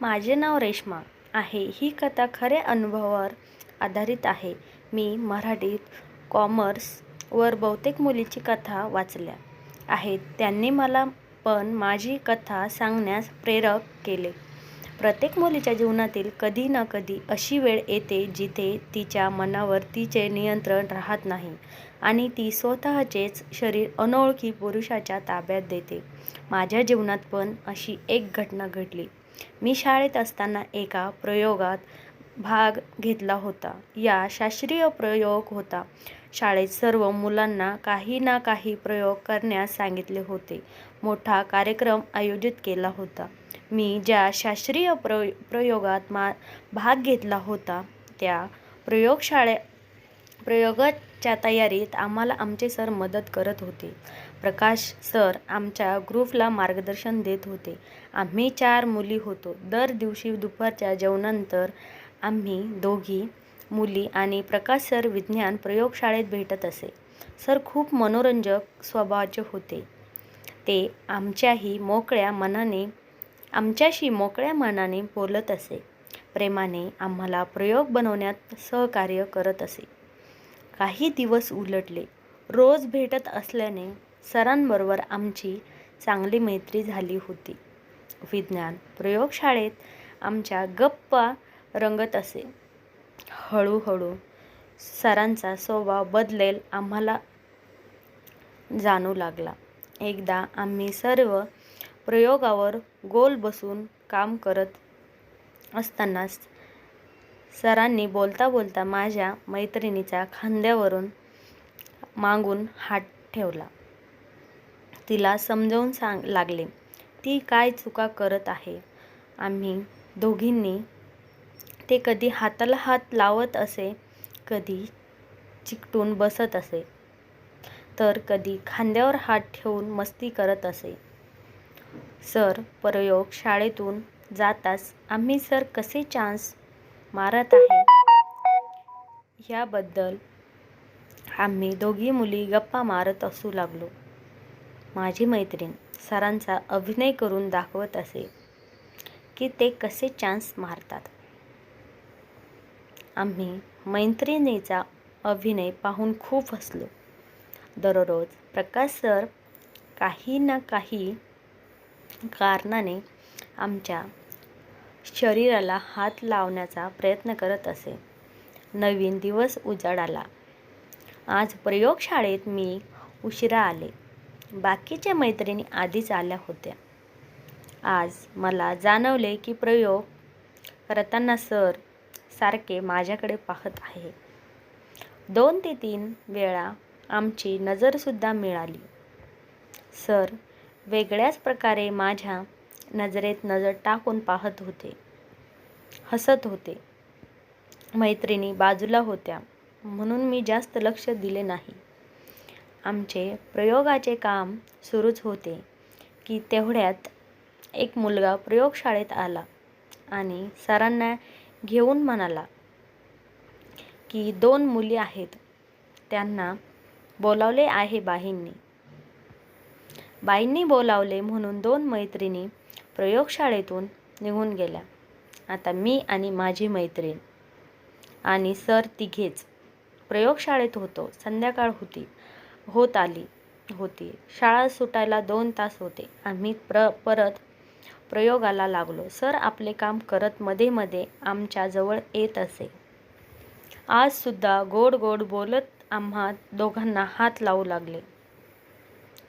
माझे नाव रेश्मा आहे. ही कथा खऱ्या अनुभवावर आधारित आहे. मी मराठीत कॉमर्सवर बहुतेक मुलीची कथा वाचल्या आहेत. त्यांनी मला पण माझी कथा सांगण्यास प्रेरक केले. प्रत्येक मुलीच्या जीवनातील कधी ना कधी अशी वेळ येते जिथे तिच्या मनावर तिचे नियंत्रण राहत नाही आणि ती स्वतःचेच शरीर अनोळखी पुरुषाच्या ताब्यात देते. माझ्या जीवनात पण अशी एक घटना घडली. मी शाळेत असताना एका प्रयोगात भाग घेतला होता. या शास्त्रीय प्रयोग होता. शाळेत सर्व मुलांना काही ना काही प्रयोग करण्यास सांगितले होते. मोठा कार्यक्रम आयोजित केला होता. मी ज्या शास्त्रीय प्र प्रयोगात मा भाग घेतला होता त्या प्रयोगशाळे प्रयोगाच्या तयारीत आम्हाला आमचे सर मदत करत होते. प्रकाश सर आमच्या ग्रुपला मार्गदर्शन देत होते. आम्ही चार मुली होतो. दर दिवशी दुपारच्या जेवणानंतर आम्ही दोघी मुली आणि प्रकाश सर विज्ञान प्रयोगशाळेत भेटत असे. सर खूप मनोरंजक स्वभावाचे होते. ते आमच्याही मोकळ्या मनाने आमच्याशी मोकळ्या मनाने बोलत असे. प्रेमाने आम्हाला प्रयोग बनवण्यात सहकार्य करत असे. काही दिवस उलटले. रोज भेटत असल्याने सरांबरोबर आमची चांगली मैत्री झाली होती. विज्ञान प्रयोगशाळेत आमच्या गप्पा रंगत असे. हळूहळू सरांचा स्वभाव बदलेल आम्हाला जाणू लागला. एकदा आम्ही सर्व प्रयोगावर गोल बसून काम करत असतानाच सरांनी बोलता बोलता माझ्या मैत्रिणीच्या खांद्यावरून मागून हात ठेवला. तिला समजावून सांग लागले ती काय चुका करत आहे? आम्ही दोघींनी ते कधी हाताला हात लावत असे कधी चिकटून बसत असे तर कधी खांद्यावर हात ठेवून मस्ती करत असे. सर प्रयोग शाळेतून जाताच आम्ही सर कसे चान्स मारत आहे. ह्याबद्दल आम्ही दोघी मुली गप्पा मारत असू लागलो. माझी मैत्रीण सरांचा अभिनय करून दाखवत असे की ते कसे चान्स मारतात. आम्ही मैत्रिणीचा अभिनय पाहून खूप हसलो. दररोज प्रकाश सर काही ना काही कारणाने आमच्या शरीराला हात लावण्याचा प्रयत्न करत असे. नवीन दिवस उजाडाला. आज प्रयोगशाळेत मी उशिरा आले. बाकीच्या मैत्रिणी आधीच आल्या होत्या. आज मला जाणवले की प्रयोग करताना सर सारखे माझ्याकडे पाहत आहे. दोन ते तीन वेळा आमची नजरसुद्धा मिळाली. सर वेगळ्याच प्रकारे माझ्या नजरेत नजर टाकून पाहत होते. हसत होते. मैत्रिणी बाजूला होत्या. म्हणून मी जास्त लक्ष दिले नाही. आमचे प्रयोगाचे काम सुरूच होते की तेवढ्यात एक मुलगा प्रयोगशाळेत आला आणि सरांना घेऊन म्हणाला की दोन मुली आहेत. त्यांना बोलावले आहे बाईंनी. बाईंनी बोलावले म्हणून दोन मैत्रिणी प्रयोगशाळेतून निघून गेल्या. आता मी आणि माझी मैत्रीण आणि सर तिघेच प्रयोगशाळेत होतो. संध्याकाळ होती होत आली होती. शाळा सुटायला दोन तास होते. आम्ही प्र परत प्रयोगाला लागलो. सर आपले काम करत मध्ये मध्ये आमच्याजवळ येत असे. आजसुद्धा गोड गोड बोलत आम्हा दोघांना हात लावू लागले.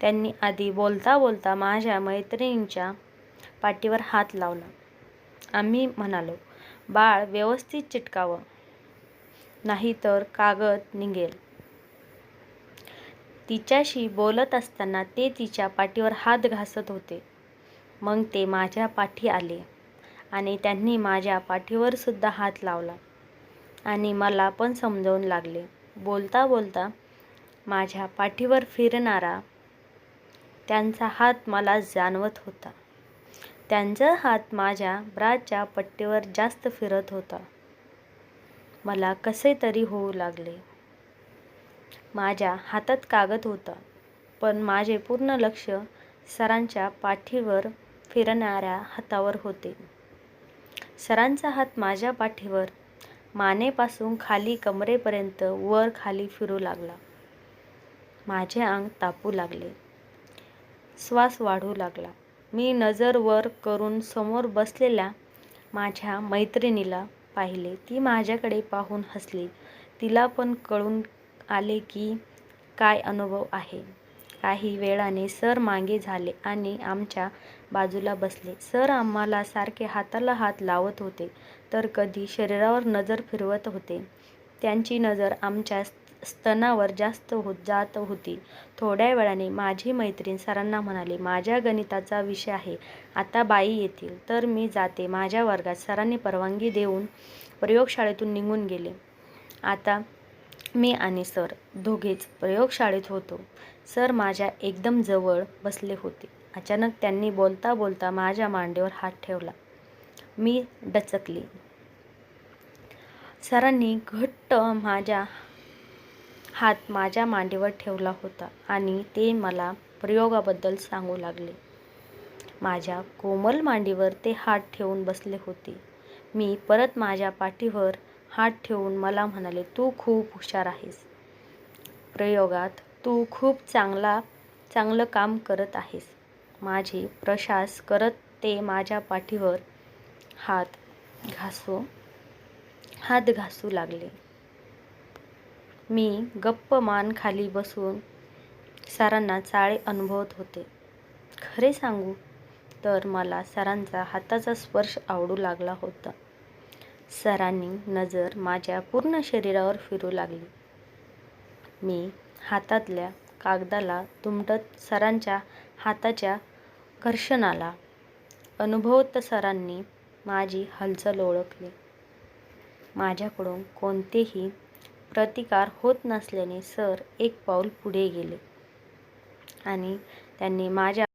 त्यांनी आधी बोलता बोलता माझ्या मैत्रिणींच्या पाठीवर हात लावला. आम्ही म्हणालो बाळ व्यवस्थित चिटकावं. नाही तर कागद निघेल. तिच्याशी बोलत असताना ते तिच्या पाठीवर हात घासत होते. मग ते माझ्या पाठी आले आणि त्यांनी माझ्या पाठीवर सुद्धा हात लावला आणि मला पण समजावून लागले. बोलता बोलता माझ्या पाठीवर फिरणारा त्यांचा हात मला जाणवत होता. त्यांचा हात माझ्या ब्राच्या पट्टीवर जास्त फिरत होता. मला कसे तरी होऊ लागले. माझ्या हातात कागद होता पण माझे पूर्ण लक्ष सरांच्या पाठीवर फिरणाऱ्या हातावर होते. सरांचा हात माझ्या पाठीवर मानेपासून खाली कमरेपर्यंत वर खाली फिरू लागला. माझे अंग तापू लागले. श्वास वाढू लागला. मी नजर वर करून समोर बसलेल्या माझ्या मैत्रिणीला पाहिले. ती माझ्याकडे पाहून हसली. तिला पण कळून आले की काय अनुभव आहे. काही वेळाने सर मागे झाले आणि आमच्या बाजूला बसले. सर आम्हाला सारखे हाताला हात लावत होते तर कधी शरीरावर नजर फिरवत होते. त्यांची नजर आमच्या स्तनावर जास्त होत जात होती. थोड्या वेळाने माझी मैत्रीण सरांना म्हणाली माझ्या गणिताचा विषय आहे आता बाई येतील तर मी जाते. माझ्या वर्गात सरांनी परवानगी देऊन प्रयोगशाळेतून निघून गेले. आता मी आणि सर दोघेच प्रयोगशाळेत होतो. सर माझ्या एकदम जवळ बसले होते. अचानक त्यांनी बोलता बोलता माझ्या मांडीवर हात ठेवला. मी डचकली. सरांनी घट्ट माझ्या हात माझ्या मांडीवर ठेवला होता आणि ते मला प्रयोगाबद्दल सांगू लागले. माझ्या कोमल मांडीवर ते हात ठेवून बसले होते. मी परत माझ्या पाठीवर हात ठेवून मला म्हणाले तू खूप हुशार आहेस. प्रयोगात तू खूप चांगला चांगलं काम करत आहेस. माझे प्रशास करत ते माझ्या पाठीवर हात घासू हात घासू लागले. मी गप्प मान खाली बसून सरांना चाळे अनुभवत होते. खरे सांगू तर मला सरांचा हाताचा स्पर्श आवडू लागला होता. सरांनी नजर माझ्या पूर्ण शरीरावर फिरू लागली. मी हातातल्या कागदाला दुमटत सरांच्या हाताच्या घर्षणाला अनुभवत सरांनी माझी हालचाल ओळखली. माझ्याकडून कोणतेही प्रतिकार होत नसल्याने सर एक पाऊल पुढे गेले. आणि त्यांनी माझ्या